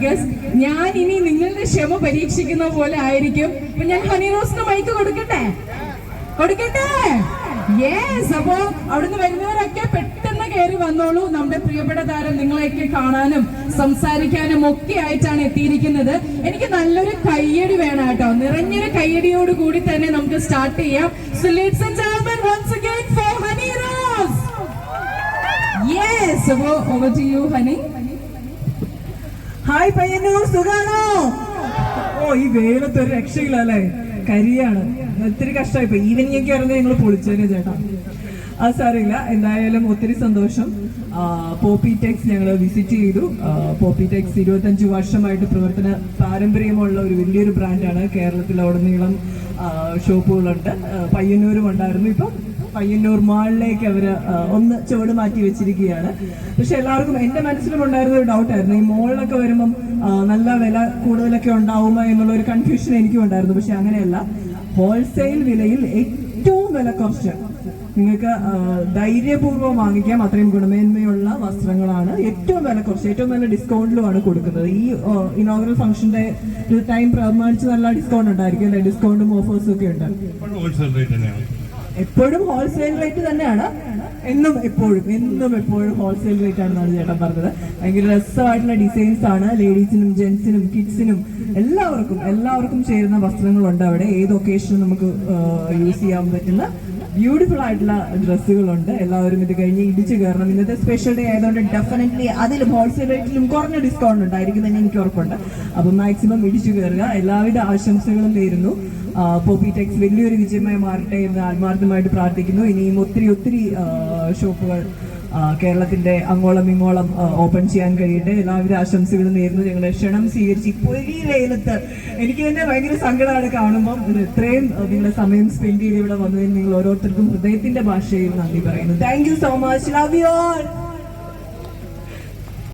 Because ഞാൻ ഇനി നിങ്ങളുടെ ക്ഷമ പരീക്ഷിക്കുന്ന പോലെ ആയിരിക്കും. അപ്പൊ ഞാൻ ഹണി റോസിന് മൈക്ക് കൊടുക്കട്ടെ? കൊടുക്കട്ടെ? അപ്പോ അവിടുന്ന് വരുന്നവരൊക്കെ പെട്ടെന്ന് കയറി വന്നോളൂ. നമ്മുടെ പ്രിയപ്പെട്ട താരം നിങ്ങളെയൊക്കെ കാണാനും സംസാരിക്കാനും ഒക്കെ ആയിട്ടാണ് എത്തിയിരിക്കുന്നത്. എനിക്ക് നല്ലൊരു കയ്യടി വേണം കേട്ടോ. നിറഞ്ഞൊരു കയ്യടിയോട് കൂടി തന്നെ നമുക്ക് സ്റ്റാർട്ട് ചെയ്യാം. So lads and once again for over to hi Payyanur സുഖാണോ? ഓ ഈ വെയിലത്ത് ഒരു രക്ഷയില്ല അല്ലേ കരിയാണ്. ഒത്തിരി കഷ്ടമായി ഇപ്പൊ ഈവനിങ് ഒക്കെ ആയിരുന്നു ഞങ്ങൾ പൊളിച്ചേനെ ചേട്ടാ. ആ സാറില്ല എന്തായാലും ഒത്തിരി സന്തോഷം. പോപ്പി ടെക്സ് ഞങ്ങൾ വിസിറ്റ് ചെയ്തു. പോപ്പി ടെക്സ് ഇരുപത്തഞ്ച് വർഷമായിട്ട് പ്രവർത്തന പാരമ്പര്യമുള്ള ഒരു വലിയൊരു ബ്രാൻഡാണ് കേരളത്തിലുടനീളം ഷോപ്പുകളുണ്ട്. പയ്യന്നൂരും ഉണ്ടായിരുന്നു. ഇപ്പം പയ്യന്നൂർ മാളിലേക്ക് അവർ ഒന്ന് ചുവട് മാറ്റി വെച്ചിരിക്കുകയാണ്. പക്ഷെ എല്ലാവർക്കും എന്റെ മനസ്സിലും ഉണ്ടായിരുന്ന ഒരു ഡൗട്ടായിരുന്നു. ഈ മോളിലൊക്കെ വരുമ്പം നല്ല വില കൂടുതലൊക്കെ ഉണ്ടാവുമോ എന്നുള്ള ഒരു കൺഫ്യൂഷൻ എനിക്കും ഉണ്ടായിരുന്നു. പക്ഷെ അങ്ങനെയല്ല. ഹോൾസെയിൽ വിലയിൽ ഏറ്റവും വില കുറച്ച് നിങ്ങൾക്ക് ധൈര്യപൂർവം വാങ്ങിക്കാം. അത്രയും ഗുണമേന്മയുള്ള വസ്ത്രങ്ങളാണ്. ഏറ്റവും വില കുറച്ച് ഏറ്റവും നല്ല ഡിസ്കൗണ്ടിലുമാണ് കൊടുക്കുന്നത്. ഈ ഇനോഗ്രൽ ഫംഗ്ഷന്റെ ടൈം പ്രമാണിച്ച് നല്ല ഡിസ്കൗണ്ട് ഉണ്ടായിരിക്കും അല്ലെ? ഡിസ്കൗണ്ടും ഓഫേഴ്സും ഒക്കെ ഉണ്ട്. എപ്പോഴും ഹോൾസെയിൽ റേറ്റ് തന്നെയാണ്. എന്നും എപ്പോഴും എന്നും എപ്പോഴും ഹോൾസെയിൽ റേറ്റ് ആണെന്നാണ് ചേട്ടൻ പറഞ്ഞത്. ഭയങ്കര രസമായിട്ടുള്ള ഡിസൈൻസ് ആണ്. ലേഡീസിനും ജെൻസിനും കിഡ്സിനും എല്ലാവർക്കും എല്ലാവർക്കും ചേരുന്ന വസ്ത്രങ്ങളുണ്ട് അവിടെ. ഏത് ഒക്കേഷനും നമുക്ക് യൂസ് ചെയ്യാൻ പറ്റുന്ന ബ്യൂട്ടിഫുൾ ആയിട്ടുള്ള ഡ്രസ്സുകളുണ്ട്. എല്ലാവരും ഇത് കഴിഞ്ഞ് ഇടിച്ചു കയറണം. ഇന്നത്തെ സ്പെഷ്യൽ ഡേ ആയതുകൊണ്ട് ഡെഫിനറ്റ്ലി അതിലും ഹോൾസെയിൽ റേറ്റിലും കുറഞ്ഞ ഡിസ്കൗണ്ട് ഉണ്ടായിരിക്കും തന്നെ എനിക്ക് ഉറപ്പുണ്ട്. അപ്പം മാക്സിമം ഇടിച്ചു കയറുക. എല്ലാവിധ ആശംസകളും നേരുന്നു. പോപ്പി ടെക്സ് വലിയൊരു വിജയമായി മാറട്ടെ എന്ന് ആത്മാർത്ഥമായിട്ട് പ്രാർത്ഥിക്കുന്നു. ഇനിയും ഒത്തിരി ഒത്തിരി ഷോപ്പുകൾ കേരളത്തിന്റെ അങ്ങോളം ഇങ്ങോളം ഓപ്പൺ ചെയ്യാൻ കഴിയട്ടെ. എല്ലാവിധ ആശംസകളും നേരുന്നു. ഞങ്ങളുടെ ക്ഷണം സ്വീകരിച്ച് ഇപ്പോൾ ഈ വെയിലത്ത് എനിക്ക് തന്നെ ഭയങ്കര സങ്കടമാണ് കാണുമ്പോൾ ഇത് ഇത്രയും നിങ്ങളുടെ സമയം സ്പെൻഡ് ചെയ്ത് ഇവിടെ വന്നതിന് നിങ്ങൾ ഓരോരുത്തർക്കും ഹൃദയത്തിന്റെ ഭാഷയിൽ നന്ദി പറയുന്നു. Thank you so much love you all